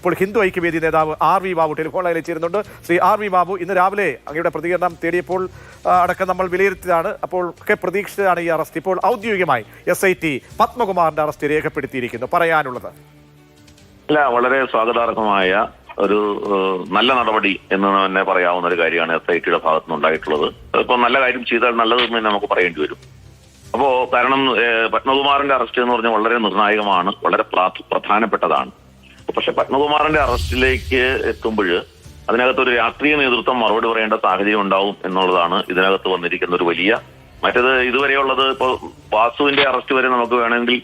ഇപ്പോൾ ഹിന്ദു ഐക്യവേദി നേതാവ് R V Babu telephone ലൈനിൽ ചേരുന്നുണ്ട് ശ്രീ ആർ വി ബാബു ഇന്ന് രാവിലെ അങ്ങയുടെ പ്രതികരണം തേടിയപ്പോൾ അടക്കം നമ്മൾ വിലയിരുത്തിയതാണ്. അപ്പോൾ ഒക്കെ പ്രതീക്ഷിച്ചതാണ് ഈ അറസ്റ്റ്. ഇപ്പോൾ ഔദ്യോഗികമായി എസ് ഐ ടി പത്മകുമാറിന്റെ അറസ്റ്റ് രേഖപ്പെടുത്തിയിരിക്കുന്നു. പറയാനുള്ളത്. അല്ല വളരെ സ്വാഗതാർഹമായ ഒരു നല്ല നടപടി എന്ന് തന്നെ പറയാവുന്ന ഒരു കാര്യമാണ് എസ് ഐ ടിയുടെ ഭാഗത്തു നിന്നുണ്ടായിട്ടുള്ളത് ഇപ്പൊ നല്ല കാര്യം ചെയ്താൽ നല്ലത് എന്ന് നമുക്ക് പറയേണ്ടി വരും. അപ്പോ കാരണം പത്മകുമാറിന്റെ അറസ്റ്റ് എന്ന് പറഞ്ഞാൽ വളരെ നിർണായകമാണ് വളരെ പ്രാ- പ്രധാനപ്പെട്ടതാണ്. പക്ഷെ പത്മകുമാറിന്റെ അറസ്റ്റിലേക്ക് എത്തുമ്പോൾ അതിനകത്ത് ഒരു രാഷ്ട്രീയ നേതൃത്വം മറുപടി പറയേണ്ട സാഹചര്യം ഉണ്ടാവും എന്നുള്ളതാണ് ഇതിനകത്ത് വന്നിരിക്കുന്ന ഒരു വലിയ മറ്റേത് ഇതുവരെയുള്ളത് ഇപ്പൊ വാസുവിന്റെ അറസ്റ്റ് വരെ നമുക്ക് വേണമെങ്കിൽ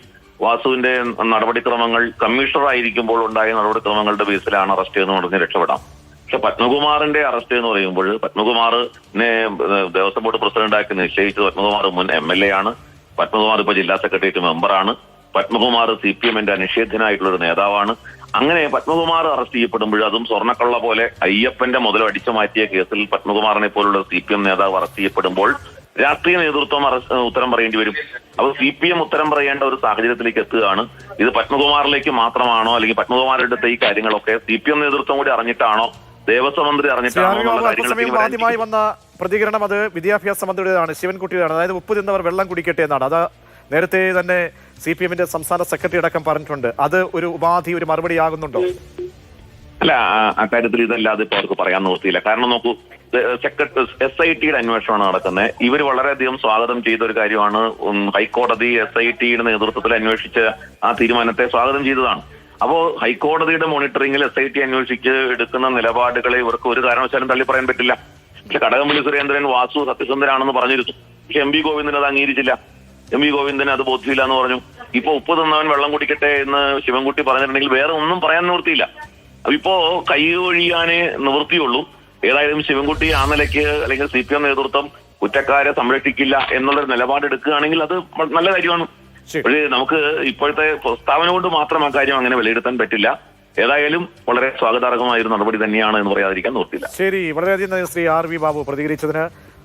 വാസുവിന്റെ നടപടിക്രമങ്ങൾ കമ്മീഷണർ ആയിരിക്കുമ്പോൾ ഉണ്ടായ നടപടിക്രമങ്ങളുടെ ബേസിലാണ് അറസ്റ്റ് എന്ന് പറഞ്ഞ് രക്ഷപ്പെടാം. പക്ഷെ പത്മകുമാറിന്റെ അറസ്റ്റ് എന്ന് പറയുമ്പോൾ പത്മകുമാറിനെ ദേവസ്വം ബോർഡ് പ്രസിഡന്റാക്കി നിശ്ചയിച്ചത് പത്മകുമാർ മുൻ എം എൽ എ ആണ്. പത്മകുമാർ ഇപ്പൊ ജില്ലാ സെക്രട്ടേറിയറ്റ് മെമ്പറാണ്. പത്മകുമാർ സി പി എമ്മിന്റെ അനിഷേധ്യനായിട്ടുള്ള ഒരു നേതാവാണ്. അങ്ങനെ പത്മകുമാർ അറസ്റ്റ് ചെയ്യപ്പെടുമ്പോൾ അതും സ്വർണക്കള്ള പോലെ അയ്യപ്പന്റെ മുതൽ അടിച്ചു മാറ്റിയ കേസിൽ പത്മകുമാറിനെ പോലുള്ള സി പി എം നേതാവ് അറസ്റ്റ് ചെയ്യപ്പെടുമ്പോൾ രാഷ്ട്രീയ നേതൃത്വം ഉത്തരം പറയേണ്ടി വരും. അപ്പൊ സി പി എം ഉത്തരം പറയേണ്ട ഒരു സാഹചര്യത്തിലേക്ക് എത്തുകയാണ്. ഇത് പത്മകുമാറിലേക്ക് മാത്രമാണോ അല്ലെങ്കിൽ പത്മകുമാറിന്റെ അടുത്ത ഈ കാര്യങ്ങളൊക്കെ സി പി എം നേതൃത്വം കൂടി അറിഞ്ഞിട്ടാണോ? ദേവസ്വം മന്ത്രി അറിഞ്ഞിട്ടാണോ ആദ്യമായി വന്ന പ്രതികരണം അത് വിദ്യാഭ്യാസ മന്ത്രിയുടേതാണ്. ശിവൻകുട്ടിയുടെ അതായത് ഉപ്പ് തിന്നവർ വെള്ളം കുടിക്കട്ടെ എന്നാണ്. അത് നേരത്തെ തന്നെ സി പി എമ്മിന്റെ സംസ്ഥാന സെക്രട്ടറി അടക്കം പറഞ്ഞിട്ടുണ്ട്. അത് ഒരു ഉപാധി ഒരു മറുപടി ആകുന്നുണ്ടോ അല്ല അക്കാര്യത്തിൽ ഇതല്ലാതെ ഇപ്പൊ അവർക്ക് പറയാൻ നിർത്തിയില്ല കാരണം നോക്കൂ സെക്രട്ടറി എസ് ഐ ടിയുടെ അന്വേഷണമാണ് നടക്കുന്നത്. ഇവർ വളരെയധികം സ്വാഗതം ചെയ്ത ഒരു കാര്യമാണ് ഹൈക്കോടതി എസ് ഐ ടിയുടെ നേതൃത്വത്തിൽ അന്വേഷിച്ച ആ തീരുമാനത്തെ സ്വാഗതം ചെയ്തതാണ്. അപ്പോ ഹൈക്കോടതിയുടെ മോണിറ്ററിംഗിൽ എസ് ഐ ടി അന്വേഷിച്ച് എടുക്കുന്ന നിലപാടുകളെ ഇവർക്ക് ഒരു കാരണവശാലും തള്ളി പറയാൻ പറ്റില്ല. പക്ഷെ കടകംപള്ളി സുരേന്ദ്രൻ വാസു സത്യസന്ധനാണെന്ന് പറഞ്ഞിരുന്നു. പക്ഷെ എം ബി ഗോവിന്ദൻ അത് അംഗീകരിച്ചില്ല. എം വി ഗോവിന്ദൻ അത് ബോധ്യമില്ല എന്ന് പറഞ്ഞു. ഇപ്പൊ ഉപ്പ് തന്നവൻ വെള്ളം കുടിക്കട്ടെ എന്ന് ശിവൻകുട്ടി പറഞ്ഞിട്ടുണ്ടെങ്കിൽ വേറെ ഒന്നും പറയാൻ നിവൃത്തിയില്ല. അപ്പൊ ഇപ്പോ കൈ ഒഴിയാനേ നിവൃത്തിയുള്ളൂ. ഏതായാലും ശിവൻകുട്ടി ആ നിലയ്ക്ക് അല്ലെങ്കിൽ സി പി എം നേതൃത്വം കുറ്റക്കാരെ സംരക്ഷിക്കില്ല എന്നുള്ളൊരു നിലപാടെടുക്കുകയാണെങ്കിൽ അത് നല്ല കാര്യമാണ്. പക്ഷേ നമുക്ക് ഇപ്പോഴത്തെ പ്രസ്താവന കൊണ്ട് മാത്രം ആ കാര്യം അങ്ങനെ വിലയിരുത്താൻ പറ്റില്ല. ഏതായാലും വളരെ സ്വാഗതാർഹമായ ഒരു നടപടി തന്നെയാണ് എന്ന് പറയാതിരിക്കാൻ നിർത്തില്ല ശരി. വളരെയധികം ശ്രീ ആർ വി ബാബു പ്രതികരിച്ചതിന്.